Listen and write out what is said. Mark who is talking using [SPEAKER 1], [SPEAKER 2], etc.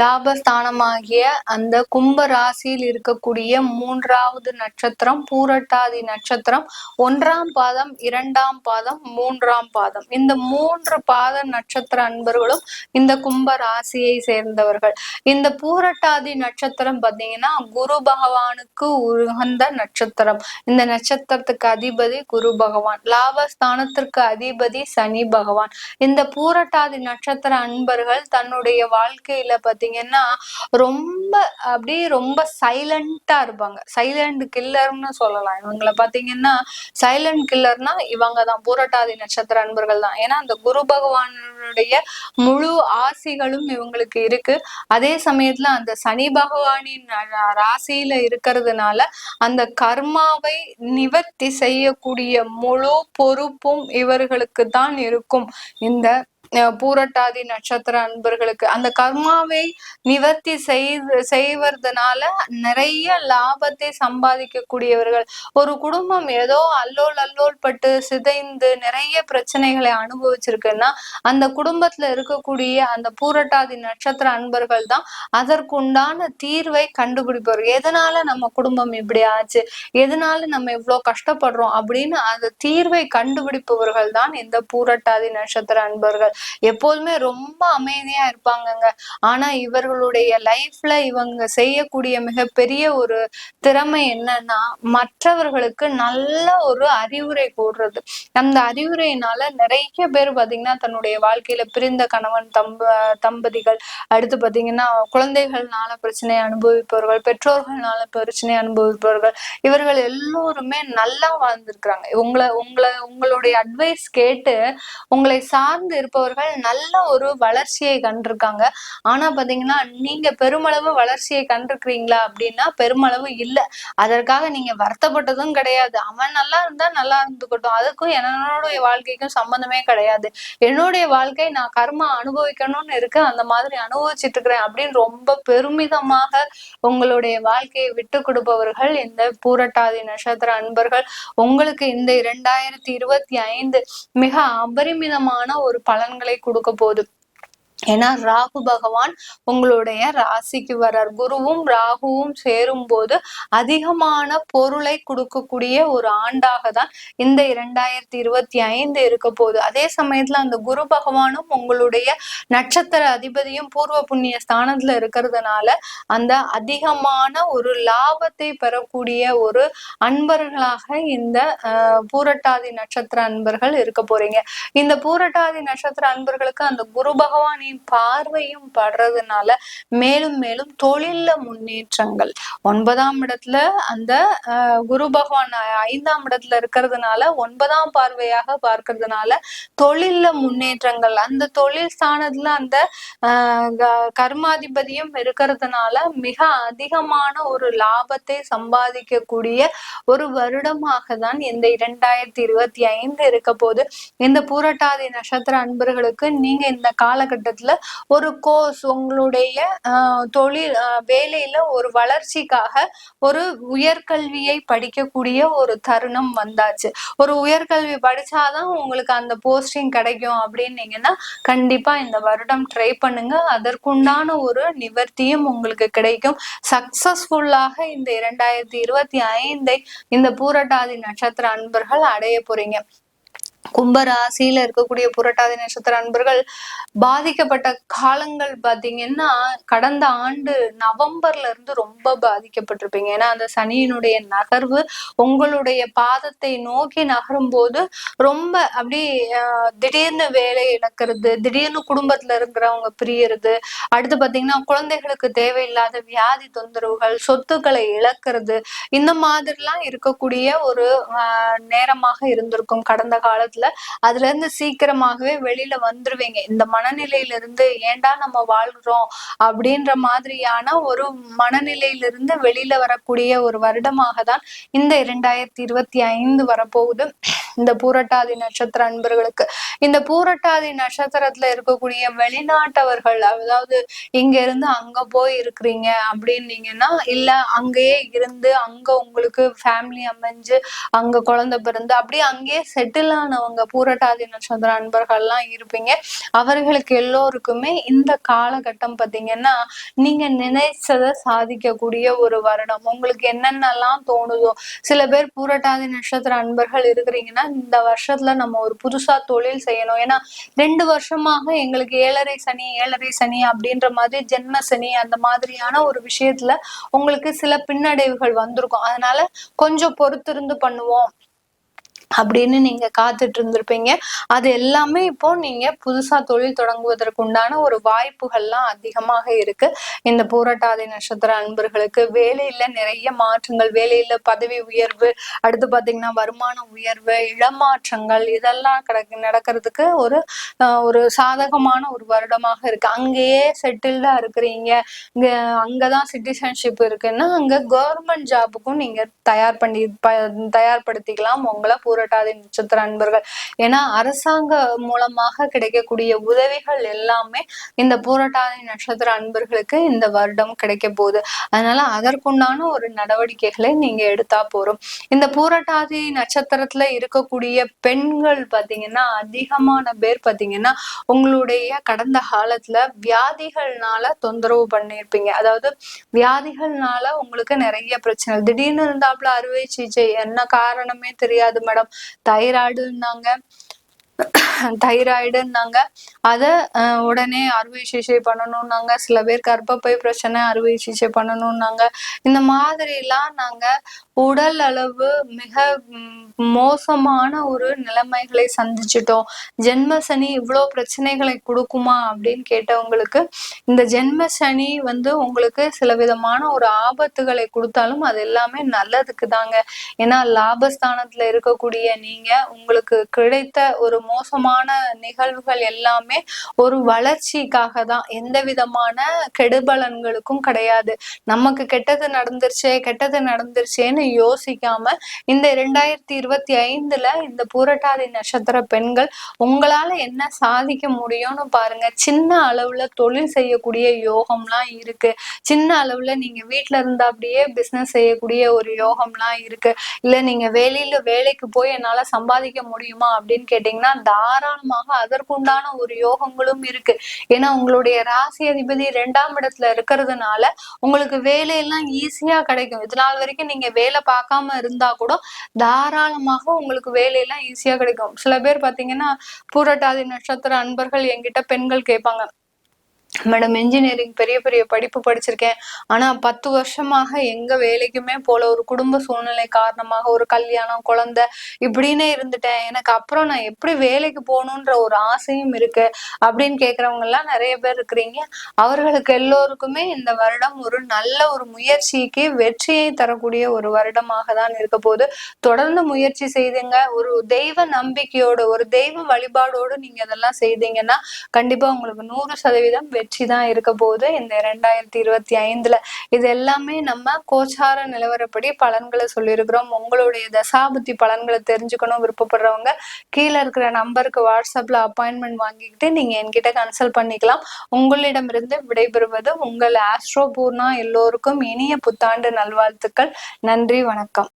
[SPEAKER 1] லாபஸ்தானமாகிய அந்த கும்ப ராசியில் இருக்கக்கூடிய மூன்றாவது நட்சத்திரம் பூரட்டாதி நட்சத்திரம் ஒன்றாம் பாதம் இரண்டாம் பாதம் மூன்றாம் பாதம். இந்த மூன்று பாத நட்சத்திர அன்பர்களும் இந்த கும்ப ராசியை சேர்ந்தவர்கள். இந்த பூரட்டாதி நட்சத்திரம் பாத்தீங்கன்னா குரு பகவானுக்கு உகந்த நட்சத்திரம். இந்த நட்சத்திரத்துக்கு அதிபதி குரு பகவான். லாபஸ்தானத்திற்கு அதிபதி சனி பகவான். இந்த பூரட்டாதி நட்சத்திர அன்பர்கள் தன்னுடைய வாழ்க்கையில பாத்தீங்கன்னா ரொம்ப அப்படியே ரொம்ப சைலண்டா இருப்பாங்க. சைலண்ட் கில்லர்னு சொல்லலாம். இவங்களை பாத்தீங்கன்னா சைலண்ட் கில்லர்னா இவங்க தான். பூரட்டாதி நட்சத்திர அன்பர்கள் தான். ஏன்னா அந்த குரு பகவானுடைய முழு ஆசிகளும் இவங்களுக்கு இருக்கு. அதே சமயத்துல அந்த சனி பகவானின் ராசியில இருக்கிறதுனால அந்த கர்மாவை நிவர்த்தி செய்யக்கூடிய முழு பொறுப்பும் இவர்களுக்கு தான் இருக்கும். இந்த பூரட்டாதி நட்சத்திர அன்பர்களுக்கு. அந்த கர்மாவை நிவர்த்தி செய்து செய்வதனால நிறைய லாபத்தை சம்பாதிக்கக்கூடியவர்கள். ஒரு குடும்பம் ஏதோ அல்லோல் அல்லோல் பட்டு சிதைந்து நிறைய பிரச்சனைகளை அனுபவிச்சிருக்குன்னா அந்த குடும்பத்துல இருக்கக்கூடிய அந்த பூரட்டாதி நட்சத்திர அன்பர்கள் தான் அதற்குண்டான தீர்வை கண்டுபிடிப்பவர். எதனால நம்ம குடும்பம் இப்படி ஆச்சு? எதனால நம்ம இவ்வளவு கஷ்டப்படுறோம்? அப்படின்னு அந்த தீர்வை கண்டுபிடிப்பவர்கள் தான் இந்த பூரட்டாதி நட்சத்திர அன்பர்கள். எப்போதுமே ரொம்ப அமைதியா இருப்பாங்கங்க. ஆனா இவர்களுடைய லைஃப்ல இவங்க செய்யக்கூடிய மிகப்பெரிய ஒரு திறமை என்னன்னா மற்றவர்களுக்கு நல்ல ஒரு அறிவுரை கூடுறது அந்த அறிவுரையினால நிறைய பேர் பாத்தீங்கன்னா தன்னுடைய வாழ்க்கையில பிரிந்த கணவன் தம்ப தம்பதிகள் அடுத்து பாத்தீங்கன்னா குழந்தைகள்னால பிரச்சனை அனுபவிப்பவர்கள் பெற்றோர்கள்னால பிரச்சனை அனுபவிப்பவர்கள் இவர்கள் எல்லோருமே நல்லா வாழ்ந்திருக்கிறாங்க. உங்களை உங்களை உங்களுடைய அட்வைஸ் கேட்டு உங்களை சார்ந்து இருப்பவர்கள் நல்ல ஒரு வளர்ச்சியை கண்டிருக்காங்க. ஆனா பாத்தீங்கன்னா நீங்க பெருமளவு வளர்ச்சியை கண்டிருக்கிறீங்களா அப்படின்னா பெருமளவு இல்ல. அதற்காக நீங்க வருத்தப்பட்டதும் கிடையாது. அவன் நல்லா இருந்தா நல்லா இருந்துக்கட்டும். அதுக்கும் என்னோட வாழ்க்கைக்கும் சம்பந்தமே கிடையாது. என்னுடைய வாழ்க்கை நான் கர்மா அனுபவிக்கணும்னு இருக்கு. அந்த மாதிரி அனுபவிச்சுட்டு இருக்கிறேன் அப்படின்னு ரொம்ப பெருமிதமாக உங்களுடைய வாழ்க்கையை விட்டு கொடுப்பவர்கள் இந்த பூரட்டாதி நட்சத்திர அன்பர்கள் உங்களுக்கு இந்த இரண்டாயிரத்தி இருபத்தி ஐந்து மிக அபரிமிதமான ஒரு பலன்கள் கொடுக்க போகுது ஏன்னா ராகு பகவான் உங்களுடைய ராசிக்கு வர்றார். குருவும் ராகுவும் சேரும் போது அதிகமான பொருளை கொடுக்கக்கூடிய ஒரு ஆண்டாக தான் இந்த இரண்டாயிரத்தி இருபத்தி ஐந்து இருக்க போகுது. அதே சமயத்துல அந்த குரு பகவானும் உங்களுடைய நட்சத்திர அதிபதியும் பூர்வ புண்ணிய ஸ்தானத்துல இருக்கிறதுனால அந்த அதிகமான ஒரு லாபத்தை பெறக்கூடிய ஒரு அன்பர்களாக இந்த பூரட்டாதி நட்சத்திர அன்பர்கள் இருக்க போறீங்க. இந்த பூரட்டாதி நட்சத்திர அன்பர்களுக்கு அந்த குரு பகவானின் பார்வையும் படுறதுனால மேலும் மேலும் தொழில்ல முன்னேற்றங்கள். ஒன்பதாம் இடத்துல அந்த குரு பகவான் ஐந்தாம் இடத்துல இருக்கிறதுனால ஒன்பதாம் பார்வையாக பார்க்கறதுனால தொழில்ல முன்னேற்றங்கள். அந்த தொழில் ஸ்தானத்துல அந்த கர்மாதிபதியும் இருக்கிறதுனால மிக அதிகமான ஒரு லாபத்தை சம்பாதிக்கக்கூடிய ஒரு வருடமாக தான் இந்த இரண்டாயிரத்தி இருபத்தி ஐந்து இருக்க போது இந்த பூரட்டாதி நட்சத்திர அன்பர்களுக்கு நீங்க இந்த காலகட்டத்துல காலத்துல ஒரு கோர்ஸ் உங்களுடைய தொழில் வேலையில ஒரு வளர்ச்சிக்காக ஒரு உயர்கல்வியை படிக்கக்கூடிய ஒரு தருணம் வந்தாச்சு. ஒரு உயர்கல்வி படிச்சாதான் உங்களுக்கு அந்த போஸ்டிங் கிடைக்கும் அப்படின்னீங்கன்னா கண்டிப்பா இந்த வருடம் ட்ரை பண்ணுங்க. அதற்குண்டான ஒரு நிவர்த்தியும் உங்களுக்கு கிடைக்கும். சக்சஸ்ஃபுல்லாக இந்த இரண்டாயிரத்தி இருபத்தி ஐந்தை இந்த பூரட்டாதி நட்சத்திர அன்பர்கள் அடைய போறீங்க. கும்ப ராசியில இருக்கக்கூடிய புரட்டாதி நட்சத்திர அன்பர்கள் பாதிக்கப்பட்ட காலங்கள் பாத்தீங்கன்னா கடந்த ஆண்டு நவம்பர்ல இருந்து ரொம்ப பாதிக்கப்பட்டிருப்பீங்க. ஏன்னா அந்த சனியினுடைய நகர்வு உங்களுடைய பாதத்தை நோக்கி நகரும் போது ரொம்ப அப்படி திடீர்னு வேலை இழக்கிறது திடீர்னு குடும்பத்துல இருக்கிறவங்க பிரியறது அடுத்து பாத்தீங்கன்னா குழந்தைகளுக்கு தேவையில்லாத வியாதி தொந்தரவுகள் சொத்துக்களை இழக்கிறது இந்த மாதிரிலாம் இருக்கக்கூடிய ஒரு நேரமாக இருந்திருக்கும். கடந்த காலத்துல காலத்துல அதுல இருந்து சீக்கிரமாகவே வெளியில வந்துருவீங்க. இந்த மனநிலையில இருந்து ஏண்டா நம்ம வாழ்கிறோம் அப்படின்ற மாதிரியான ஒரு மனநிலையிலிருந்து வெளியில வரக்கூடிய ஒரு வருடமாக தான் இந்த இரண்டாயிரத்தி இருபத்தி ஐந்து வரப்போகுது. இந்த பூரட்டாதி நட்சத்திர அன்பர்களுக்கு. இந்த பூரட்டாதி நட்சத்திரத்துல இருக்கக்கூடிய வெளிநாட்டவர்கள் அதாவது இங்க இருந்து அங்க போய் இருக்கிறீங்க அப்படின்னீங்கன்னா இல்ல அங்கேயே இருந்து அங்க உங்களுக்கு ஃபேமிலி அமைஞ்சு அங்க குழந்தை பிறந்து அப்படியே அங்கேயே செட்டில் ஆன அவங்க பூரட்டாதி நட்சத்திர அன்பர்கள்லாம் இருப்பீங்க. அவர்களுக்கு எல்லோருக்குமே இந்த காலகட்டம் பார்த்தீங்கன்னா நீங்க நினைச்சதை சாதிக்கக்கூடிய ஒரு வருடம். உங்களுக்கு என்னென்னலாம் தோணுதோ சில பேர் பூரட்டாதி நட்சத்திர அன்பர்கள் இருக்கிறீங்கன்னா இந்த வருஷத்துல நம்ம ஒரு புதுசா தொழில் செய்யணும். ஏன்னா ரெண்டு வருஷமாக எங்களுக்கு ஏழரை சனி ஏழரை சனி அப்படின்ற மாதிரி ஜென்ம சனி அந்த மாதிரியான ஒரு விஷயத்துல உங்களுக்கு சில பின்னடைவுகள் வந்திருக்கும். அதனால கொஞ்சம் பொறுத்திருந்து பண்ணுவோம். அப்படின்னு நீங்க காத்துட்டு இருந்திருப்பீங்க. அது எல்லாமே இப்போ நீங்க புதுசா தொழில் தொடங்குவதற்கு உண்டான ஒரு வாய்ப்புகள்லாம் அதிகமாக இருக்கு. இந்த பூரட்டாதி நட்சத்திர அன்பர்களுக்கு வேலையில நிறைய மாற்றங்கள் வேலையில பதவி உயர்வு அடுத்து பாத்தீங்கன்னா வருமான உயர்வு இடமாற்றங்கள் இதெல்லாம் கிடக்கு நடக்கிறதுக்கு ஒரு ஒரு சாதகமான ஒரு வருடமாக இருக்கு. அங்கேயே செட்டில்டா இருக்கிறீங்க. இங்க அங்கதான் சிட்டிசன்ஷிப் இருக்குன்னா அங்க கவர்மெண்ட் ஜாபுக்கும் நீங்க தயார் பண்ணி தயார்படுத்திக்கலாம். உங்களை பூர புரட்டாதி நட்சத்திர அன்பர்கள். ஏன்னா அரசாங்க மூலமாக கிடைக்கக்கூடிய உதவிகள் எல்லாமே இந்த பூரட்டாதி நட்சத்திர அன்பர்களுக்கு இந்த வருடம் கிடைக்க போகுது. அதனால அதற்குண்டான ஒரு நடவடிக்கைகளை நீங்க எடுத்தா போறோம். இந்த பூரட்டாதி நட்சத்திரத்துல இருக்கக்கூடிய பெண்கள் பாத்தீங்கன்னா அதிகமான பேர் பாத்தீங்கன்னா உங்களுடைய கடந்த காலத்துல வியாதிகள்னால தொந்தரவு பண்ணியிருப்பீங்க அதாவது வியாதிகள்னால உங்களுக்கு நிறைய பிரச்சனை திடீர்னு இருந்தாப்புல அறுவை சிகிச்சை என்ன காரணமே தெரியாது மேடம். தைராய்டுன்னாங்க தைராய்டுன்னாங்க. அதை உடனே அறுவை சிகிச்சை பண்ணணும்னாங்க. சில பேர் கர்ப்பப்பை பிரச்சனை அறுவை சிகிச்சை பண்ணணும்னாங்க. இந்த மாதிரிலாம் நாங்க உடல் அளவு மிக மோசமான ஒரு நிலைமைகளை சந்திச்சிட்டோம். ஜென்ம சனி இவ்வளோ பிரச்சனைகளை கொடுக்குமா அப்படின்னு கேட்டவங்களுக்கு இந்த ஜென்ம சனி வந்து உங்களுக்கு சில விதமான ஒரு ஆபத்துகளை கொடுத்தாலும் அது எல்லாமே நல்லதுக்கு தாங்க. ஏன்னா லாபஸ்தானத்துல இருக்கக்கூடிய நீங்க உங்களுக்கு கிடைத்த ஒரு மோசமான நிகழ்வுகள் எல்லாமே ஒரு வளர்ச்சிக்காக தான் எந்த விதமான கெடுபலன்களுக்கும் கிடையாது. நமக்கு கெட்டது நடந்துருச்சே கெட்டது நடந்துருச்சேன்னு யோசிக்காம இந்த இரண்டாயிரத்தி இருபத்தி ஐந்துல இந்த பூரட்டாதி நட்சத்திர பெண்கள் உங்களால என்ன சாதிக்க முடியும்னு பாருங்க. சின்ன அளவுல தொழில் செய்யக்கூடிய யோகம்லாம் இருக்கு. சின்ன அளவுல நீங்க வீட்டுல இருந்தா அப்படியே பிசினஸ் செய்யக்கூடிய ஒரு யோகம்லாம் இருக்கு. இல்ல நீங்க வேலையில வேலைக்கு போய் என்னால சம்பாதிக்க முடியுமா அப்படின்னு கேட்டீங்கன்னா தாராளமாக அதற்குண்டான ஒரு யோகங்களும் இருக்கு. ஏன்னா உங்களுடைய ராசி அதிபதி ரெண்டாம் இடத்துல இருக்கிறதுனால உங்களுக்கு வேலையெல்லாம் ஈஸியா கிடைக்கும். இது நாள் வரைக்கும் நீங்க வேலை பார்க்காம இருந்தா கூட தாராளமாக உங்களுக்கு வேலையெல்லாம் ஈஸியா கிடைக்கும். சில பேர் பாத்தீங்கன்னா பூரட்டாதி நட்சத்திர அன்பர்கள் என்கிட்ட பெண்கள் கேட்பாங்க. மேடம் இன்ஜினியரிங் பெரிய பெரிய படிப்பு படிச்சிருக்கேன். ஆனா பத்து வருஷமாக எங்க வேலைக்குமே போல ஒரு குடும்ப சூழ்நிலை காரணமாக ஒரு கல்யாணம் குழந்தை இப்படின்னே இருந்துட்டேன். எனக்கு அப்புறம் நான் எப்படி வேலைக்கு போகணுன்ற ஒரு ஆசையும் இருக்கு அப்படின்னு கேக்குறவங்க எல்லாம் நிறைய பேர் இருக்கிறீங்க. அவர்களுக்கு எல்லோருக்குமே இந்த வருடம் ஒரு நல்ல ஒரு முயற்சிக்கு வெற்றியை தரக்கூடிய ஒரு வருடமாக தான் இருக்க போது தொடர்ந்து முயற்சி செய்துங்க. ஒரு தெய்வ நம்பிக்கையோடு ஒரு தெய்வ வழிபாடோடு நீங்க இதெல்லாம் செய்தீங்கன்னா கண்டிப்பா உங்களுக்கு நூறு சதவீதம் வெற்றி தான் இருக்க போகுது. இந்த இரண்டாயிரத்தி இருபத்தி ஐந்துல இது எல்லாமே நம்ம கோச்சார நிலவரப்படி பலன்களை சொல்லியிருக்கிறோம். உங்களுடைய தசாபுத்தி பலன்களை தெரிஞ்சுக்கணும் விருப்பப்படுறவங்க கீழே இருக்கிற நம்பருக்கு வாட்ஸ்அப்ல அப்பாயின்மெண்ட் வாங்கிக்கிட்டு நீங்க என்கிட்ட கன்சல்ட் பண்ணிக்கலாம். உங்களிடமிருந்து விடைபெறுவது உங்கள் ஆஸ்ட்ரோ பூர்ணா எல்லோருக்கும் இனிய புத்தாண்டு நல்வாழ்த்துக்கள். நன்றி வணக்கம்.